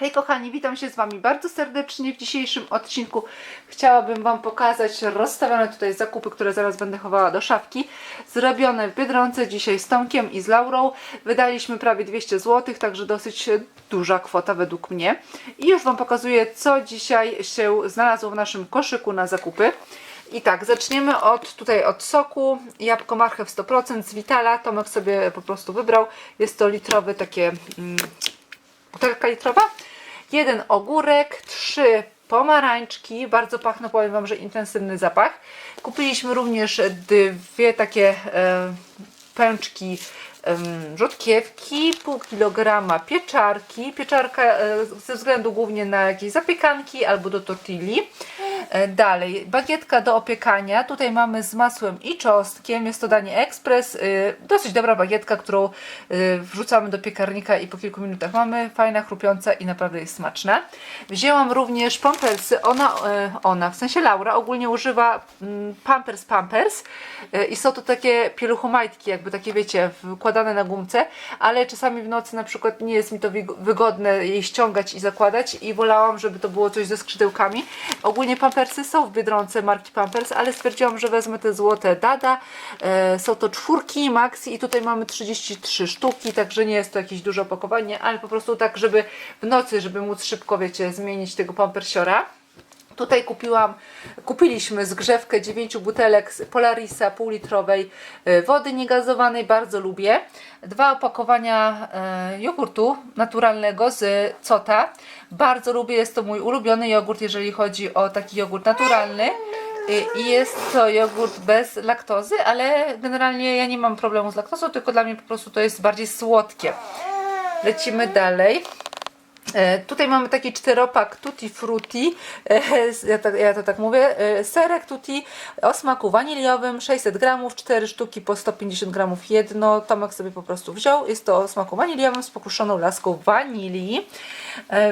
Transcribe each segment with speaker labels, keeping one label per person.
Speaker 1: Hej kochani, witam się z Wami bardzo serdecznie. W dzisiejszym odcinku chciałabym Wam pokazać rozstawione tutaj zakupy, które zaraz będę chowała do szafki. Zrobione w Biedronce dzisiaj z Tomkiem i z Laurą. Wydaliśmy prawie 200 zł, także dosyć duża kwota według mnie. I już Wam pokazuję, co dzisiaj się znalazło w naszym koszyku na zakupy. I tak, zaczniemy od tutaj od soku, jabłko marchew 100% z Vitala, Tomek sobie po prostu wybrał. Jest to litrowy takie... Butelka litrowa, jeden ogórek, trzy pomarańczki, bardzo pachną, powiem Wam, że intensywny zapach. Kupiliśmy również dwie takie e, pęczki rzodkiewki, pół kilograma pieczarki, pieczarka e, ze względu głównie na jakieś zapiekanki albo do tortilli. E, Dalej, bagietka do opiekania. Tutaj mamy z masłem i czosnkiem. Jest to danie ekspres. y, Dosyć dobra bagietka, którą y, wrzucamy do piekarnika i po kilku minutach mamy. Fajna, chrupiąca i naprawdę jest smaczna. Wzięłam również pampersy. Ona, e, ona w sensie Laura, ogólnie używa mm, pampers pampers i są to takie pieluchomajtki, jakby takie wiecie, wkładane na gumce, ale czasami w nocy na przykład nie jest mi to wygodne jej ściągać i zakładać i wolałam, żeby to było coś ze skrzydełkami. Ogólnie pampersy są w Biedronce marki Pampers, ale stwierdziłam, że wezmę te złote Dada. E, są to czwórki Maxi i tutaj mamy 33 sztuki, także nie jest to jakieś duże opakowanie, ale po prostu tak, żeby w nocy, żeby móc szybko, wiecie, zmienić tego pampersiora. Tutaj kupiłam, kupiliśmy zgrzewkę 9 butelek z Polarisa półlitrowej y, wody niegazowanej, bardzo lubię. Dwa opakowania e, jogurtu naturalnego z Cota. Bardzo lubię, jest to mój ulubiony jogurt, jeżeli chodzi o taki jogurt naturalny. Y, I jest to jogurt bez laktozy, ale generalnie ja nie mam problemu z laktozą, tylko dla mnie po prostu to jest bardziej słodkie. Lecimy dalej. E, Tutaj mamy taki czteropak Tutti Frutti, e, ja, tak, ja to tak mówię, e, serek Tutti o smaku waniliowym, 600 gramów, 4 sztuki po 150 gramów jedno, Tomek sobie po prostu wziął, jest to o smaku waniliowym z pokruszoną laską wanilii.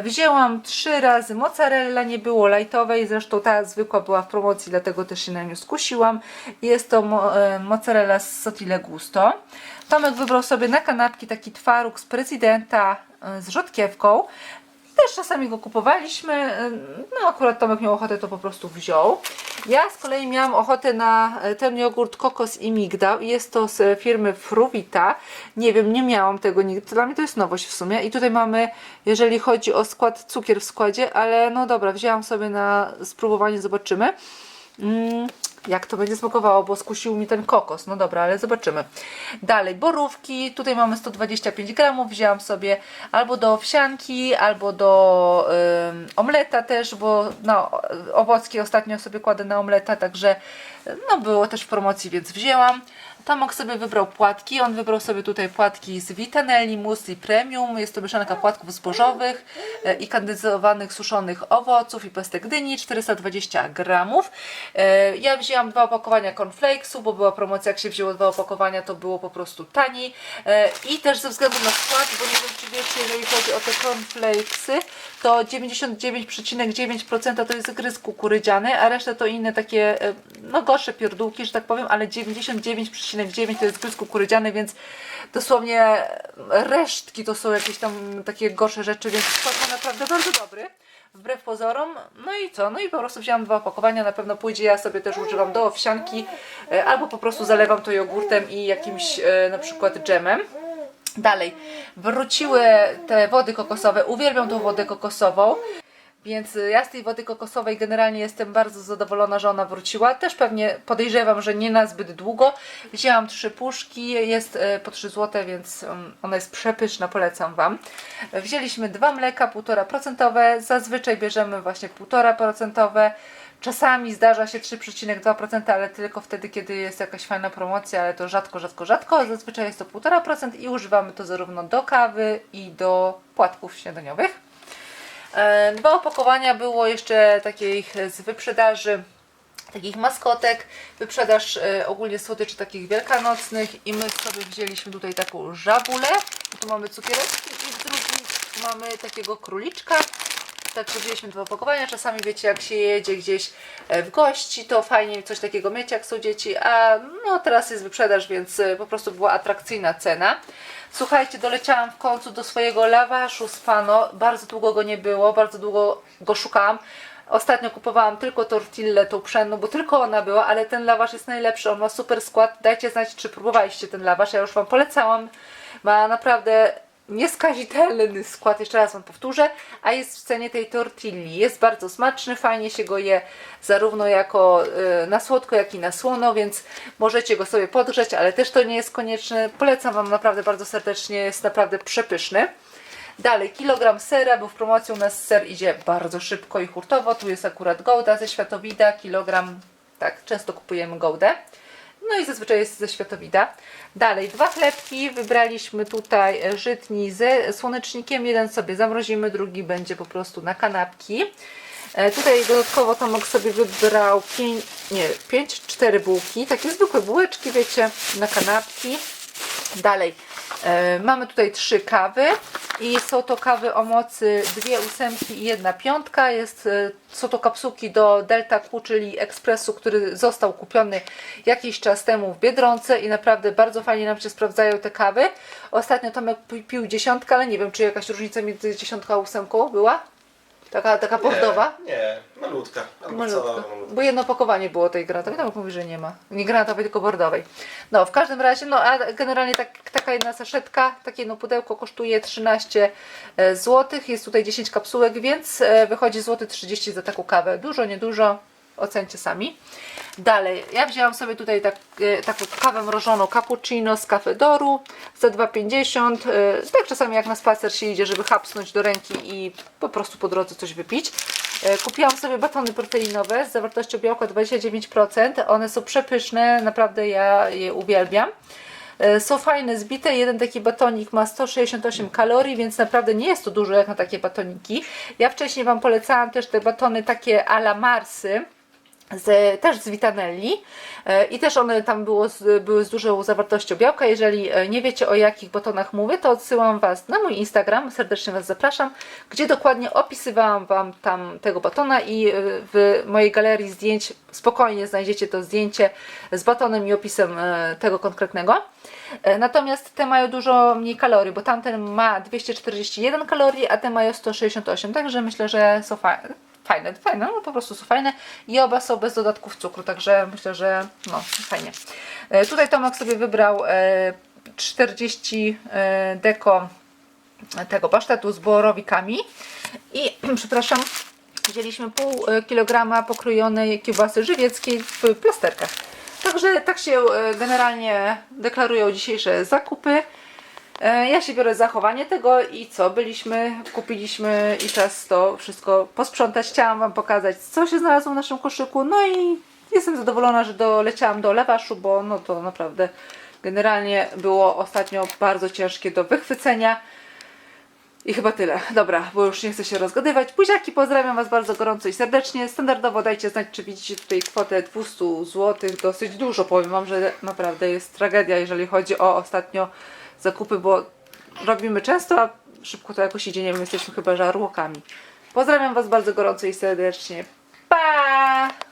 Speaker 1: Wzięłam trzy razy mozzarella, nie było lightowej, zresztą ta zwykła była w promocji, dlatego też się na nią skusiłam. Jest to mo, mozzarella z Sotile Gusto. Tomek wybrał sobie na kanapki taki twaróg z prezydenta z rzodkiewką. Też czasami go kupowaliśmy. e, No akurat Tomek miał ochotę, to po prostu wziął. Ja z kolei miałam ochotę na e, ten jogurt kokos i migdał. i Jest to z firmy Fruwita. Nie wiem, nie miałam tego nigdy. Dla mnie to jest nowość w sumie. I tutaj mamy, jeżeli chodzi o skład, cukier w składzie, ale no dobra, wzięłam sobie na spróbowanie, zobaczymy. Mm, jak to będzie smakowało, bo skusił mi ten kokos. No dobra, ale zobaczymy. Dalej, borówki. Tutaj mamy 125 gramów. Wzięłam sobie albo do owsianki, albo do ym, omleta też, bo no, owocki ostatnio sobie kładę na omleta, także no, było też w promocji, więc wzięłam. Tomek sobie wybrał płatki. On wybrał sobie tutaj płatki z Vitanelli, Musli Premium. Jest to mieszanka płatków zbożowych e, i kandyzowanych suszonych owoców i pestek dyni, 420 gramów. E, Ja wzięłam dwa opakowania cornflakesu, bo była promocja, jak się wzięło dwa opakowania, to było po prostu taniej. I też ze względu na skład, bo nie wiem czy wiecie, jeżeli chodzi o te cornflakesy, to 99,9% to jest gryz kukurydziany, a reszta to inne takie, e, no gorsze pierdółki, że tak powiem, ale 99,9% to jest gryz kukurydziany, więc dosłownie resztki to są jakieś tam takie gorsze rzeczy, więc ma naprawdę bardzo dobry. Wbrew pozorom, no i co? No i po prostu wzięłam dwa opakowania, na pewno pójdzie, ja sobie też używam do owsianki, e, albo po prostu zalewam to jogurtem i jakimś e, na przykład dżemem. Dalej, wróciły te wody kokosowe, uwielbiam tą wodę kokosową. Więc y, ja z tej wody kokosowej generalnie jestem bardzo zadowolona, że ona wróciła. Też pewnie podejrzewam, że nie na zbyt długo. Wzięłam trzy puszki, jest y, po 3 zł, więc ym, ona jest przepyszna, polecam Wam. Wzięliśmy dwa mleka 1,5%, zazwyczaj bierzemy właśnie 1,5%. Czasami zdarza się 3,2%, ale tylko wtedy, kiedy jest jakaś fajna promocja, ale to rzadko, rzadko, rzadko. Zazwyczaj jest to 1,5% i używamy to zarówno do kawy i do płatków śniadaniowych. E, Dwa opakowania było jeszcze takich z wyprzedaży takich maskotek, wyprzedaż e, ogólnie słodyczy takich wielkanocnych i my sobie wzięliśmy tutaj taką żabulę, tu mamy cukiereczki i w drugim mamy takiego króliczka, tak zrobiliśmy dwa opakowania. Czasami wiecie, jak się jedzie gdzieś e, w gości, to fajnie coś takiego mieć, jak są dzieci, a no teraz jest wyprzedaż, więc e, po prostu była atrakcyjna cena. Słuchajcie, doleciałam w końcu do swojego lawaszu z Fano. Bardzo długo go nie było, bardzo długo go szukałam. Ostatnio kupowałam tylko tortillę tą pszenną, bo tylko ona była, ale ten lawasz jest najlepszy, on ma super skład. Dajcie znać, czy próbowaliście ten lawasz, ja już Wam polecałam. Ma naprawdę nieskazitelny skład, jeszcze raz Wam powtórzę, a jest w cenie tej tortilli. Jest bardzo smaczny, fajnie się go je zarówno jako y, na słodko, jak i na słono, więc możecie go sobie podgrzeć, ale też to nie jest konieczne. Polecam Wam naprawdę bardzo serdecznie, jest naprawdę przepyszny. Dalej, kilogram sera, bo w promocji u nas ser idzie bardzo szybko i hurtowo. Tu jest akurat gołda ze światowida, kilogram, tak, często kupujemy gołdę. No i zazwyczaj jest ze światowida. Dalej, dwa chlebki. Wybraliśmy tutaj e, żytni ze słonecznikiem. Jeden sobie zamrozimy, drugi będzie po prostu na kanapki. E, Tutaj dodatkowo Tomek sobie wybrał 5, nie, 5, 4 bułki. Takie zwykłe bułeczki, wiecie, na kanapki. Dalej, e, mamy tutaj trzy kawy i są to kawy o mocy dwie ósemki i jedna piątka. Jest, e, są to kapsułki do Delta Q, czyli ekspresu, który został kupiony jakiś czas temu w Biedronce i naprawdę bardzo fajnie nam się sprawdzają te kawy. Ostatnio Tomek pi- pił dziesiątkę, ale nie wiem, czy jakaś różnica między dziesiątką a ósemką była? Taka, taka bordowa?
Speaker 2: Nie, nie, malutka. albo
Speaker 1: Malutko.
Speaker 2: cała malutka.
Speaker 1: Bo jedno opakowanie było tej granatowej, tam mówi, że nie ma. Nie granatowej, tylko bordowej. No, w każdym razie, no a generalnie tak, taka jedna saszetka, takie jedno pudełko kosztuje 13 zł. Jest tutaj 10 kapsułek, więc e, wychodzi złoty 30 za taką kawę. Dużo, niedużo, ocencie sami. Dalej, ja wzięłam sobie tutaj tak, e, taką kawę mrożoną cappuccino z Cafedoru za 2,50. E, Tak czasami jak na spacer się idzie, żeby hapsnąć do ręki i po prostu po drodze coś wypić. E, Kupiłam sobie batony proteinowe z zawartością białka 29%. One są przepyszne, naprawdę ja je uwielbiam. Są fajne, zbite. Jeden taki batonik ma 168 kalorii, więc naprawdę nie jest to dużo jak na takie batoniki. Ja wcześniej Wam polecałam też te batony takie a la Marsy z, też z Vitanelli e, i też one tam było były z dużą zawartością białka. Jeżeli e, nie wiecie o jakich batonach mówię, to odsyłam Was na mój Instagram, serdecznie Was zapraszam, gdzie dokładnie opisywałam Wam tam tego batona i e, w mojej galerii zdjęć spokojnie znajdziecie to zdjęcie z batonem i opisem tego konkretnego. Natomiast te mają dużo mniej kalorii, bo tamten ma 241 kalorii, a te mają 168, także myślę, że są fajne fajne, fajne, no po prostu są fajne i oba są bez dodatków cukru, także myślę, że no fajnie. E, Tutaj Tomek sobie wybrał e, 40 e, deko tego pasztetu z borowikami i przepraszam, wzięliśmy pół e, kilograma pokrojonej kiełbasy żywieckiej w plasterkach. Także tak się e, generalnie deklarują dzisiejsze zakupy. E, Ja się biorę za zachowanie tego i co? Byliśmy, kupiliśmy i czas to wszystko posprzątać. Chciałam Wam pokazać, co się znalazło w naszym koszyku. No i jestem zadowolona, że doleciałam do lewaszu, bo no to naprawdę generalnie było ostatnio bardzo ciężkie do wychwycenia. I chyba tyle. Dobra, bo już nie chcę się rozgadywać. Buziaki, pozdrawiam Was bardzo gorąco i serdecznie. Standardowo dajcie znać, czy widzicie tutaj kwotę 200 zł. Dosyć dużo, powiem Wam, że naprawdę jest tragedia, jeżeli chodzi o ostatnio zakupy, bo robimy często, a szybko to jakoś idzie. Nie wiem, jesteśmy chyba żarłokami. Pozdrawiam Was bardzo gorąco i serdecznie. Pa!